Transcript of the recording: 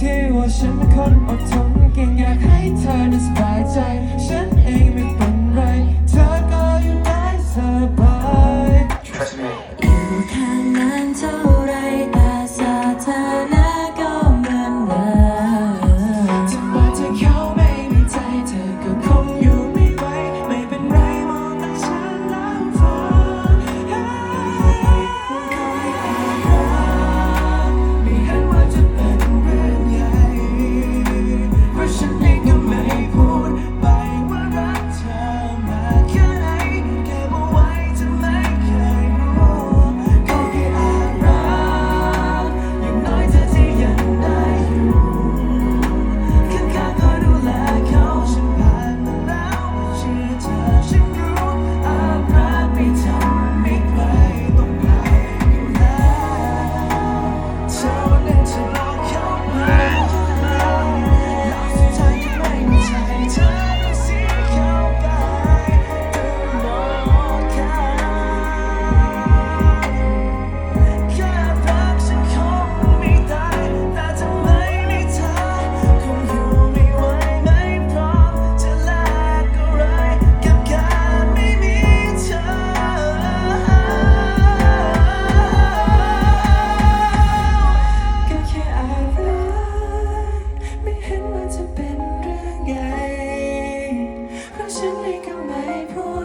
ที่ว่าฉันเป็นคนอดทนเก่งอยากให้เธอนั้นสบายใจ ฉันเองไม่เป็นไร เธอก็ can make